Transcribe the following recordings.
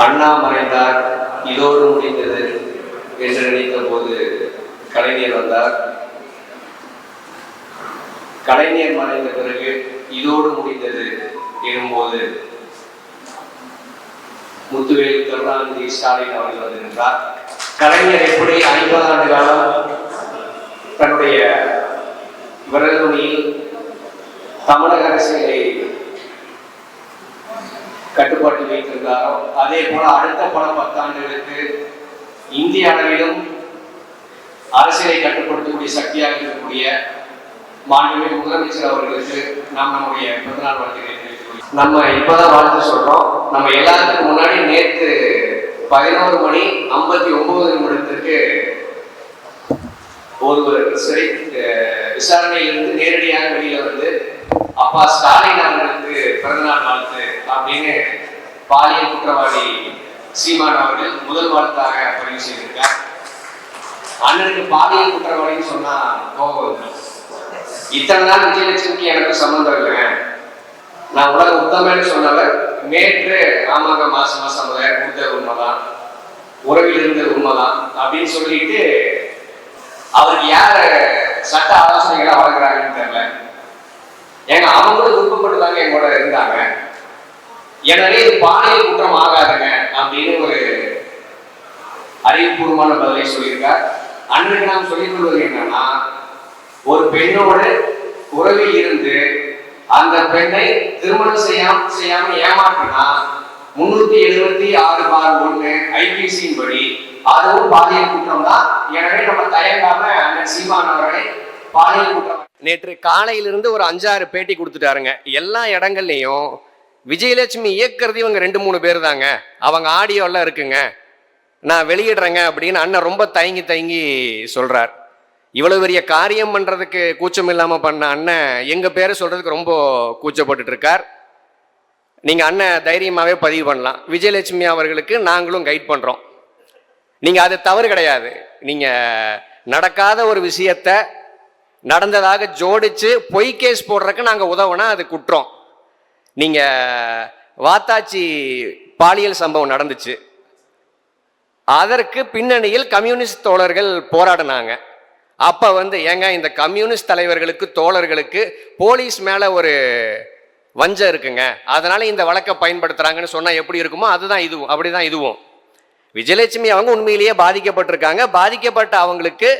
அண்ணா மறைந்தார் இதோடு முடிந்தது என்று நினைத்த போது கலைஞர் வந்தார். கலைஞர் மறைந்த பிறகு இதோடு முடிந்தது எனும்போது முத்துவேல் கருணாநிதி ஸ்டாலின் அவர்கள் வந்திருந்தார் கலைஞர் எப்படி ஐம்பது ஆண்டு காலம் தன்னுடைய விரல்நுனியில் தமிழக அரசியலை கட்டுப்பாட்டு வைத்திருந்தாரோ அதே போல அடுத்த பல பத்தாண்டுகளுக்கு இந்திய அளவிலும் அரசியலை கட்டுப்படுத்தக்கூடிய சக்தியாக இருக்கக்கூடிய மாண்புமிகு முதலமைச்சர் அவர்களுக்கு நாம் நம்முடைய பிறந்தநாள் வாழ்த்துக்களை தெரிவித்துக் நம்ம இப்பதான் வாழ்த்து சொல்றோம். நம்ம எல்லாத்துக்கும் முன்னாடி நேற்று பதினோரு மணி ஐம்பத்தி ஒன்பது நிமிடத்திற்கு ஒருவர் சிறை விசாரணையிலிருந்து நேரடியாக வெளியில வந்து அப்பா ஸ்டாலின் அவர்களுக்கு பிறந்தநாள் வாழ்த்து அப்படின்னு பாலியல் குற்றவாளி சீமான் அவர்கள் முதல் வாழ்த்தாக பதிவு செய்திருக்கார். அண்ணனுக்கு பாலியல் குற்றவாளின்னு சொன்னா கோபம் இத்தனை நாள் விஜயலட்சுமிக்கு எனக்கு சம்மந்தம் இல்லைங்க. நான் உலக உத்தமன்னு சொன்னவர் நேற்று ஆமாங்க மாசம் மாசம் கொடுத்த உண்மைதான். உறவில் இருந்த உண்மைதான் அப்படின்னு சொல்லிட்டு அவருக்கு யார சட்ட ஆலோசனைகளை வழங்குறாங்கன்னு தெரியல. ஏங்க அவங்களும் விருப்பப்பட்டு தாங்க என் இருந்தாங்க. எனவே இது பாலியல் குற்றம் ஆகாதுங்க அப்படின்னு ஒரு அறிவுபூர்வமான பதிலை சொல்லியிருக்கார். அன்றைக்கு நாம் சொல்லிக் கொள்வது என்னன்னா ஒரு பெண்ணோடு உறவில் இருந்து அந்த பெண்ணை திருமணம் செய்யாம செய்யாம ஏமாற்றினா முன்னூத்தி எழுபத்தி ஆறு பார் ஒண்ணு ஐபிசியின் படி அதுவும் பாலியல் குற்றம் தான். எனவே நம்ம தயங்காம அந்த சீமான் அவர்களை பாலியல் குற்றம் நேற்று காலையிலிருந்து ஒரு அஞ்சாறு பேட்டி கொடுத்துட்டாருங்க. எல்லா இடங்கள்லையும் விஜயலட்சுமி இயக்குறது இவங்க ரெண்டு மூணு பேர் தாங்க அவங்க ஆடியோலாம் இருக்குங்க. நான் வெளியிடுறேங்க அப்படின்னு அண்ணன் ரொம்ப தயங்கி தயங்கி சொல்கிறார் இவ்வளோ பெரிய காரியம் பண்ணுறதுக்கு கூச்சம் இல்லாமல் பண்ண அண்ணன் எங்கள் பேரை சொல்கிறதுக்கு ரொம்ப கூச்சப்பட்டுட்டு இருக்கார். நீங்கள் அண்ணன் தைரியமாகவே பதிவு பண்ணலாம். விஜயலட்சுமி அவர்களுக்கு நாங்களும் கைட் பண்ணுறோம் நீங்கள் அது தவறு கிடையாது. நீங்கள் நடக்காத ஒரு விஷயத்த நடந்ததாக ஜோடிச்சு பொய் கேஸ் போடுறதுக்கு நாங்கள் உதவுனா அது குற்றம். நீங்கள் வாத்தாச்சி பாலியல் சம்பவம் நடந்துச்சு. அதற்கு பின்னணியில் கம்யூனிஸ்ட் தோழர்கள் போராடினாங்க. அப்போ வந்து ஏங்க இந்த கம்யூனிஸ்ட் தலைவர்களுக்கு தோழர்களுக்கு போலீஸ் மேலே ஒரு வஞ்சம் இருக்குங்க. அதனால இந்த வழக்கை பயன்படுத்துகிறாங்கன்னு சொன்னால் எப்படி இருக்குமோ அதுதான் இதுவும் அப்படி தான் இதுவும். விஜயலட்சுமி அவங்க உண்மையிலேயே பாதிக்கப்பட்டிருக்காங்க. பாதிக்கப்பட்ட அவங்களுக்கு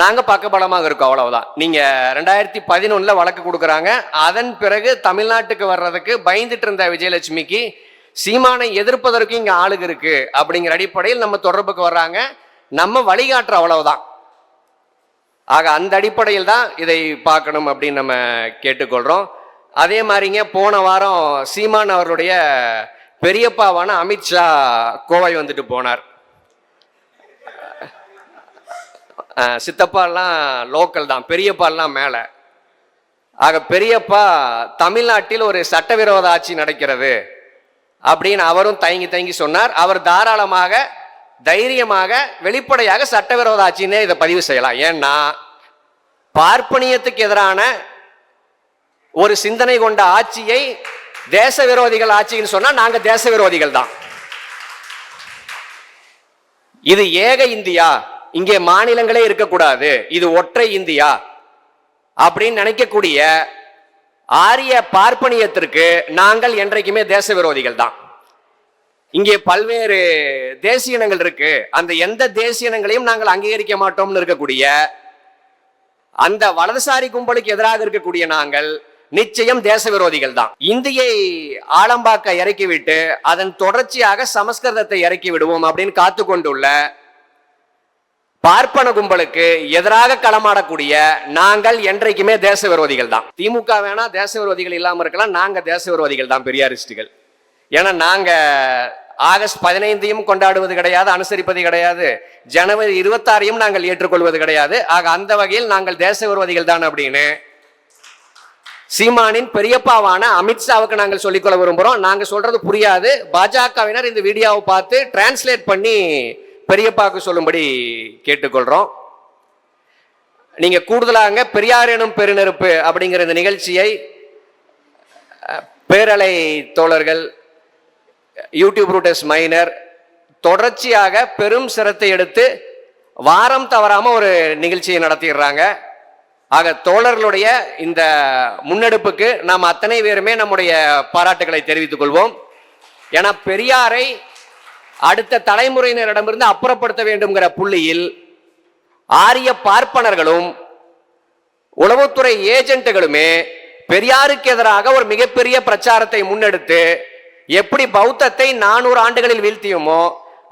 நாங்கள் பக்கபலமாக இருக்கோம் அவ்வளவுதான். நீங்க ரெண்டாயிரத்தி பதினொன்னுல வழக்கு கொடுக்குறாங்க. அதன் பிறகு தமிழ்நாட்டுக்கு வர்றதுக்கு பயந்துட்டு இருந்த விஜயலட்சுமிக்கு சீமானை எதிர்ப்பதற்கு இங்கே ஆளுக இருக்கு அப்படிங்கிற அடிப்படையில் நம்ம தொடர்புக்கு வர்றாங்க. நம்ம வழிகாட்டுற அவ்வளவுதான். ஆக அந்த அடிப்படையில் தான் இதை பார்க்கணும் அப்படின்னு நம்ம கேட்டுக்கொள்றோம். அதே மாதிரிங்க போன வாரம் சீமான் அவருடைய பெரியப்பாவான அமித்ஷா கோவை வந்துட்டு போனார். சித்தப்பாலாம் லோக்கல் தான் பெரியப்பாலாம் மேலே. ஆக பெரியப்பா தமிழ்நாட்டில் ஒரு சட்டவிரோத ஆட்சி நடக்கிறது அப்படின்னு அவரும் தயங்கி தயங்கி சொன்னார். அவர் தாராளமாக தைரியமாக வெளிப்படையாக சட்டவிரோத ஆட்சின்னே இதை பதிவு செய்யலாம். ஏன்னா பார்ப்பனியத்துக்கு எதிரான ஒரு சிந்தனை கொண்ட ஆட்சியை தேச விரோதிகள் ஆட்சின்னு சொன்னால் நாங்கள் தேச விரோதிகள் தான். இது ஏக இந்தியா. இங்கே மாநிலங்களே இருக்கக்கூடாது. இது ஒற்றை இந்தியா. அப்படின்னு நினைக்கக்கூடிய ஆரிய பார்ப்பனியத்திற்கு நாங்கள் என்றைக்குமே தேச விரோதிகள் தான். இங்கே பல்வேறு தேசிய இனங்கள் இருக்கு. அந்த எந்த தேசிய இனங்களையும் நாங்கள் அங்கீகரிக்க மாட்டோம்னு இருக்கக்கூடிய அந்த வலதுசாரி கும்பலுக்கு எதிராக இருக்கக்கூடிய நாங்கள் நிச்சயம் தேச விரோதிகள் தான். இந்தியை ஆலம்பாக்க இறக்கிவிட்டு அதன் தொடர்ச்சியாக சமஸ்கிருதத்தை இறக்கி விடுவோம் அப்படின்னு காத்து கொண்டுள்ள பார்ப்பன கும்பலுக்கு எதிராக களமாடக்கூடிய நாங்கள் என்றைக்குமே தேச விரோதிகள் தான். திமுக வேணா தேச விரோதிகள் இல்லாமல் இருக்கலாம் நாங்க தேச விரோதிகள் தான் பெரியாரிஸ்டுகள் ஏன்னா நாங்க ஆகஸ்ட் பதினைந்தையும் கொண்டாடுவது கிடையாது அனுசரிப்பது கிடையாது. ஜனவரி இருபத்தாறையும் நாங்கள் ஏற்றுக்கொள்வது கிடையாது. ஆக அந்த வகையில் நாங்கள் தேச விரோதிகள் தான் அப்படின்னு சீமானின் பெரியப்பாவான அமித்ஷாவுக்கு நாங்கள் சொல்லிக்கொள்ள விரும்புகிறோம் நாங்கள் சொல்றது புரியாது. பாஜகவினர் இந்த வீடியோவை பார்த்து டிரான்ஸ்லேட் பண்ணி பெரியப்பாவுக்கு சொல்லும்படி கேட்டுக்கொள்கிறோம் நீங்கள் கூடுதலாக பெரியார் எனும் பெருநெருப்பு அப்படிங்கிற இந்த நிகழ்ச்சியை பேரலை தோழர்கள் யூடியூப் ரூட்டஸ் மைனர் தொடர்ச்சியாக பெரும் சிரத்தை எடுத்து வாரம் தவறாம ஒரு நிகழ்ச்சியை நடத்திடுறாங்க. ஆக தோழர்களுடைய இந்த முன்னெடுப்புக்கு நாம் அத்தனை பேருமே நம்முடைய பாராட்டுகளை தெரிவித்துக் கொள்வோம். ஏன்னா பெரியாரை அடுத்த தலைமுறையினரிடமிருந்து அப்புறப்படுத்த வேண்டும்ங்கிற புள்ளியில் ஆரிய பார்ப்பனர்களும் உளவுத்துறை ஏஜென்ட்டுகளுமே பெரியாருக்கு எதிராக ஒரு மிகப்பெரிய பிரச்சாரத்தை முன்னெடுத்து எப்படி பௌத்தத்தை நானூறு ஆண்டுகளில் வீழ்த்தியுமோ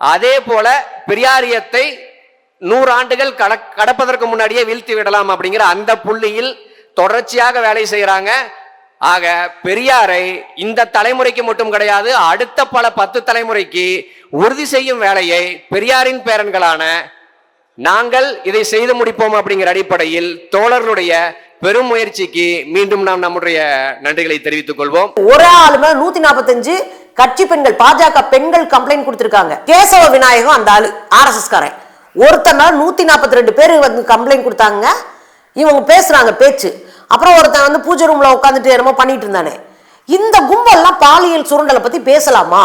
அதே போல பெரியாரியத்தை நூறு ஆண்டுகள் கட கடப்பதற்கு முன்னாடியே வீழ்த்தி விடலாம் அப்படிங்கிற அந்த புள்ளியில் தொடர்ச்சியாக வேலை செய்கிறாங்க ஆக பெரியாரை இந்த தலைமுறைக்கு மட்டும் கிடையாது அடுத்த பல பத்து தலைமுறைக்கு உறுதி செய்யும் வேலையை பெரியாரின் பேரன்களான நாங்கள் இதை செய்து முடிப்போம் அப்படிங்கிற அடிப்படையில் தோழர்களுடைய பெரும் முயற்சிக்கு மீண்டும் நாம் நம்முடைய நன்றிகளை தெரிவித்துக் கொள்வோம். ஒரு ஆளுமே நூத்தி நாற்பத்தஞ்சு கட்சி பெண்கள் பாஜக பெண்கள் கம்ப்ளைண்ட் கொடுத்திருக்காங்க. கேசவ விநாயகம் அந்த ஆளு ஆர்எஸ்எஸ் காரன் ஒருத்தர் நூத்தி நாற்பத்தி ரெண்டு பேர் வந்து கம்ப்ளைண்ட் கொடுத்தாங்க. இவங்க பேசுறாங்க பேச்சு. அப்புறம் ஒருத்தன் வந்து பூஜை ரூம்ல உட்காந்துட்டு என்னமோ பண்ணிட்டு இருந்தானே. இந்த கும்பல்லாம் பாலியல் சுருண்டலை பத்தி பேசலாமா?